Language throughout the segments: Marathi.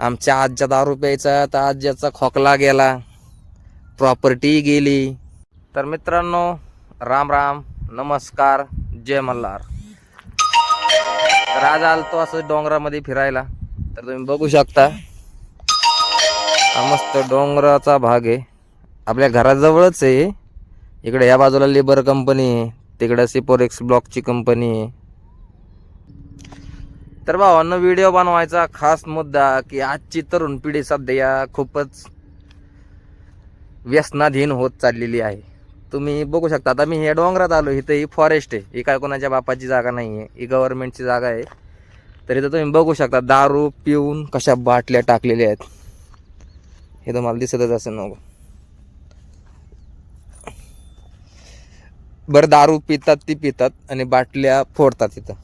आमच्या आजच्या दारू प्यायचा तर आज्याचा खोकला गेला. प्रॉपर्टी गेली. तर मित्रांनो राम राम नमस्कार जय मल्हार. तर आज आलतो असं डोंगरामध्ये फिरायला. तर तुम्ही बघू शकता हा मस्त डोंगराचा भाग आहे. आपल्या घराजवळच आहे. इकडे या बाजूला लेबर कंपनी आहे. तिकडं सिपोरेक्स ब्लॉकची कंपनी आहे. तर भावांना व्हिडिओ बनवायचा खास मुद्दा की आजची तरुण पिढी सध्या खूपच व्यसनाधीन होत चाललेली आहे. तुम्ही बघू शकता आता मी हे डोंगरात आलो इथं ही फॉरेस्ट आहे. ही काय कोणाच्या बापाची जागा नाही आहे ही गव्हर्नमेंटची जागा आहे. तर इथं तुम्ही बघू शकता दारू पिऊन कशा बाटल्या टाकलेल्या आहेत. हे तुम्हाला दिसतच असेल नको बरं दारू पितात ती पितात आणि बाटल्या फोडतात तिथं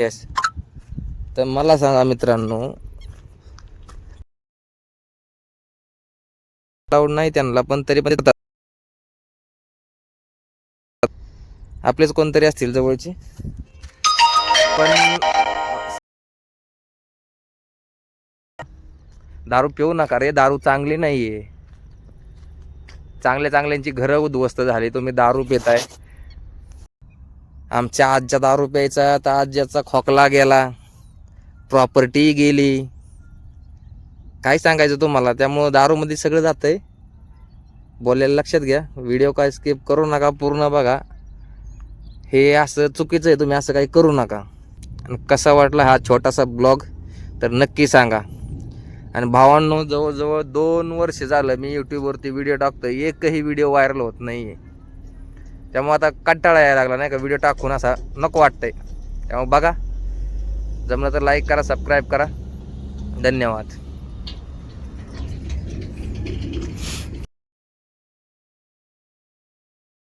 येस तर मला सांगा मित्रांनो अलाउड नाही त्यांना पण तरी पण आपलेच कोणतरी असतील जवळचे? पण दारू पिऊ नका रे दारू चांगली नाहीये. चांगल्या चांगल्यांची घरं उद्ध्वस्त झाली तुम्ही दारू पिताय. आमच्या आजच्या दारू प्यायचा तर आज्याचा खोकला गेला. प्रॉपर्टी गेली. काय सांगायचं तुम्हाला? त्यामुळं दारूमध्ये सगळं जातंय. बोलायला लक्षात घ्या. व्हिडिओ काय स्किप करू नका पूर्ण बघा. हे असं चुकीचं आहे तुम्ही असं काही करू नका. आणि कसा वाटला हा छोटासा ब्लॉग तर नक्की सांगा. आणि भावांनो जवळजवळ दोन वर्ष झालं मी यूट्यूबवरती व्हिडिओ टाकतो एकही व्हिडिओ व्हायरल होत नाही आहे त्यामुळे आता कंटाळा यायला लागला नाही का? व्हिडिओ टाकून असा नको वाटतंय. त्यामुळे बघा जमलं तर लाईक करा सबस्क्राईब करा. धन्यवाद.